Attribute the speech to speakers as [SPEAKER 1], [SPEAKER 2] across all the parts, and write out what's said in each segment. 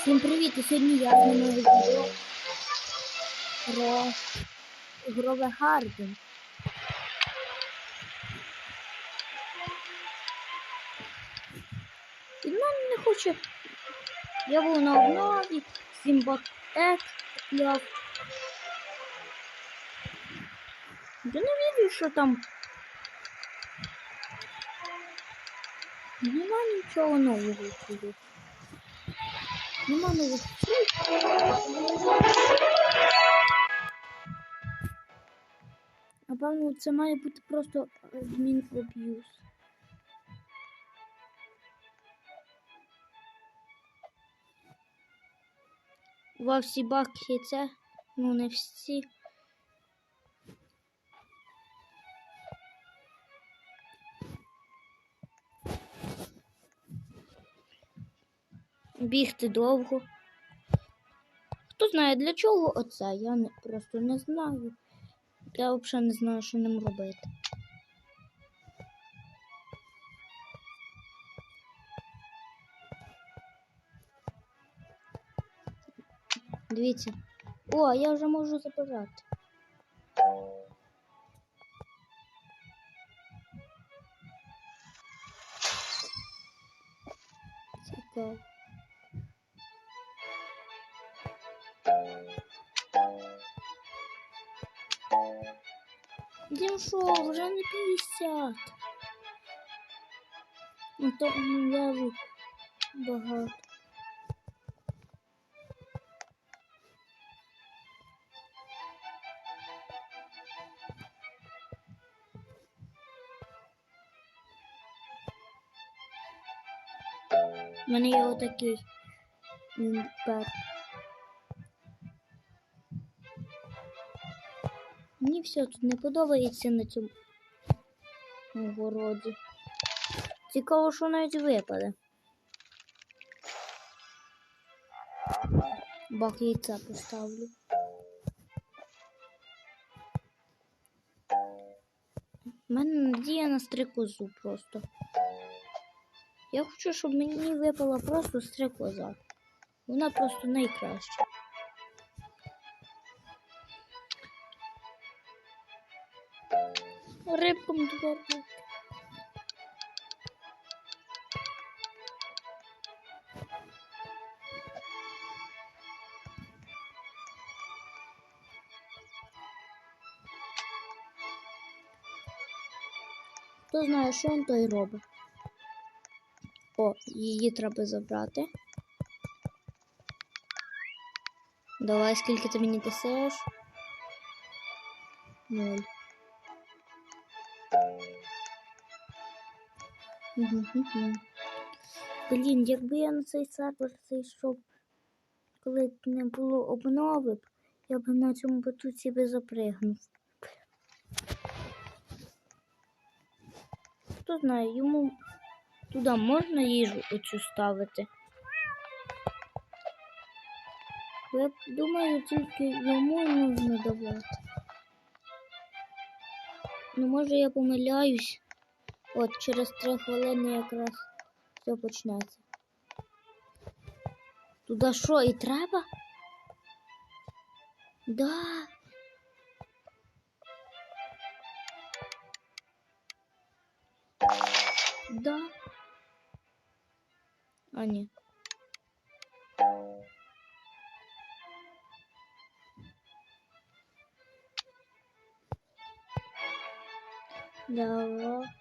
[SPEAKER 1] Всім привіт! І сьогодні я знімаю відео про Грове Гарден. І мене не хоче. Я був на обнові, Сімбатек купляв. Я не вірю, що там. Нема нічого нового цього. Нема нових. Напевно, це має бути просто адмін У вас всі баки це, ну не всі. Бігти довго. Хто знає для чого оце? Я не, просто не знаю. Я взагалі не знаю, що ним робити. Дивіться. О, я вже можу забирати. Цікаво. Дім що, вже не 50. Ну то леву багато. У мене є отакий пет. Мені все тут не подобається на цьому городі. Цікаво, що навіть випаде. Бах яйця поставлю. У мене надія на стрикозу просто. Я хочу, щоб мені випала просто стрикоза. Вона просто найкраща. Рибком дверку. Хто знає, що він той робить? О, її треба забрати. Давай, скільки ти мені дасиш? Ноль. Блін, якби я на цей сервер зайшов, коли не було обнови, б, я б на цьому батуті би запригнув. Хто знає, йому туди можна їжу оцю ставити? Я думаю, тільки йому можна давати. Ну, може я помиляюсь. От через три хвилини якраз все почнеться. Туди що і треба? Да. Да. А, ні. Давай.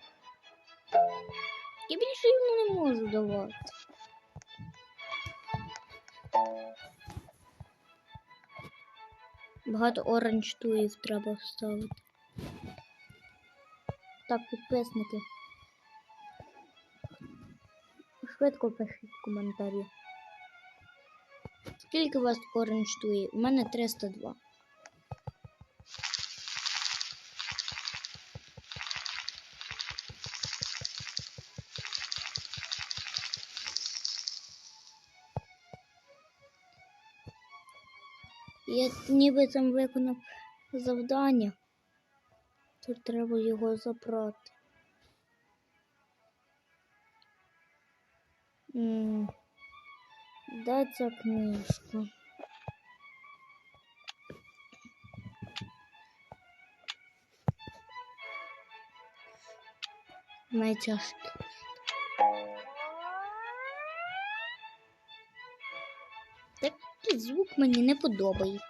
[SPEAKER 1] Я більше йому не можу давати. Багато оранж туїв треба вставити. Так, підписники. Швидко пишіть коментарі. Скільки у вас оранж туїв? У мене 302. Я ніби там виконав завдання. Тут треба його забрати. Де ця книжка? Найтяжкі. Такий звук мені не подобається.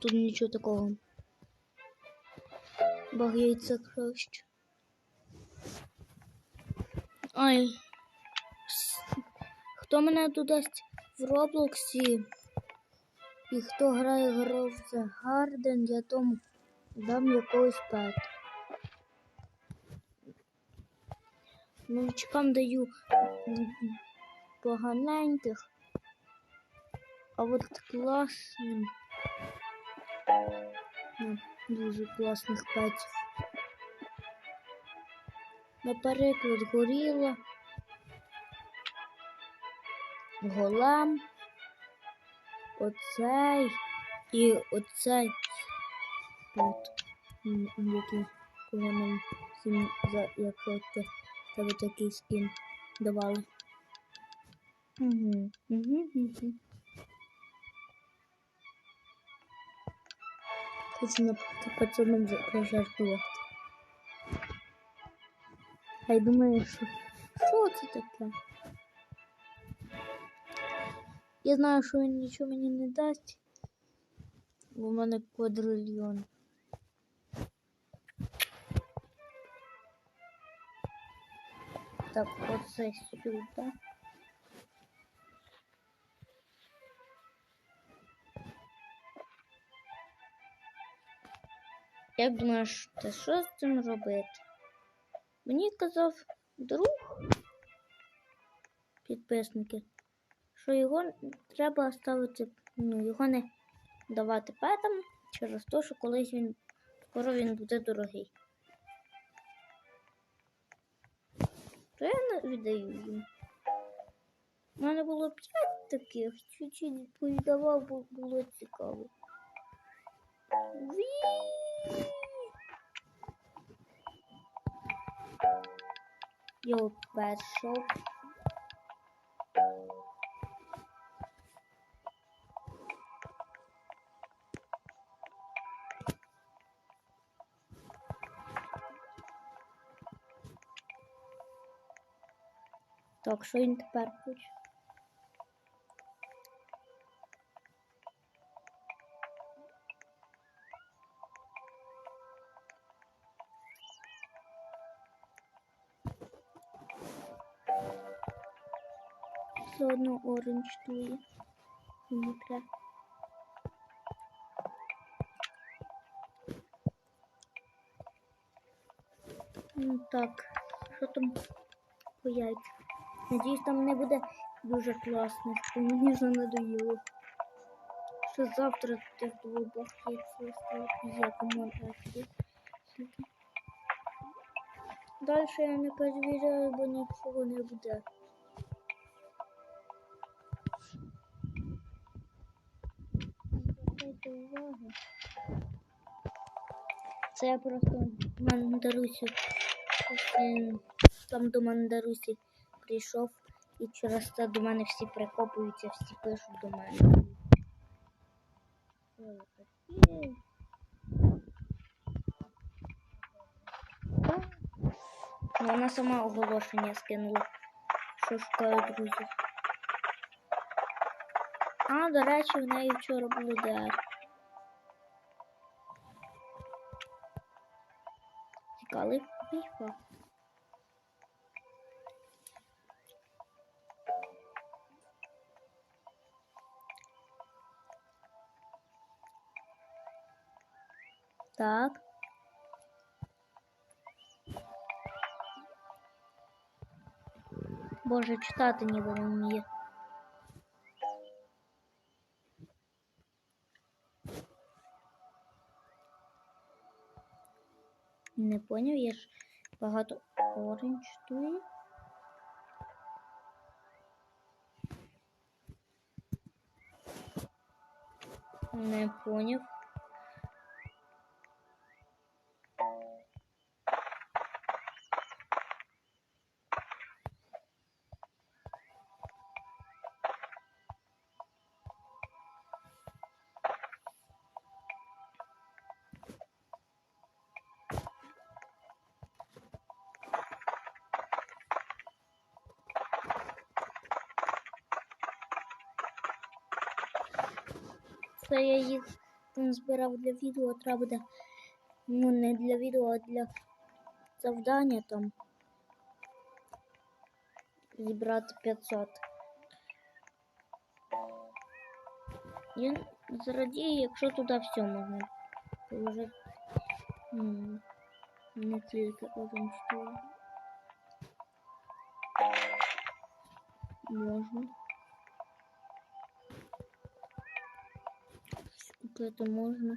[SPEAKER 1] Тут нічого такого. Багається краще. Ай. Хто мене тут в Роблоксі? І хто грає гру в The Garden, я тому дам якогось пета. Новичкам даю поганеньких, а от класним. Ну, дуже класних петів. Наприклад, горіла, голем, оцей і оцей м, який нам всім за як те тебе такий скін давали. Угу. Хочу на пацаном пожартувати. А я думаю, що що це таке? Я знаю, що він нічого мені не дасть, бо в мене квадрильйон. Так, оце сюди. Як думаєш, ти що з цим робити? Мені казав друг підписники, що його треба ставити, ну, його не давати петам через те, що колись він скоро він буде дорогий. То я не віддаю їм. У мене було п'ять таких, чуть-чуть повідавав, бо було цікаво. Ві! Йо, першов. Так, що він тепер хоче? Одно оранж тує. Мені. Ну так, що там по яйцях? Надіюсь, там не буде дуже класно, бо мені вже надоїло. Що завтра тих двох яйців є команда. Далі я не перевіряю, бо нічого не буде. Увагу. Це я просто мандарусі. Там до мандарусі прийшов і через це до мене всі прикопуються, всі пишуть до мене. Ну, вона сама оголошення скинула, що шукаю друзів. А, до речі, в неї вчора було ДР. Цікавий факт. Так. Боже, читати ніби не вміє. Не поняв, я ж Багато оранж тут. Не поняв. Це я їх м, збирав для відео, треба буде. Ну, не для відео, а для завдання там. Зібрати 500. Я зрадію, якщо туди все можна положити. М, Не тільки один стол. Можна. Купити можна.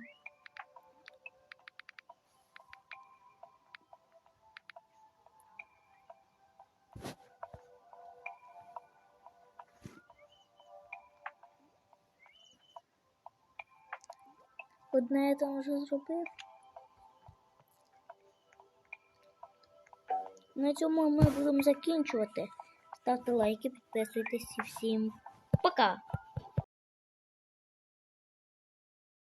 [SPEAKER 1] Одне я там вже зробив. На цьому ми будемо закінчувати. Ставте лайки, підписуйтесь і всім пока!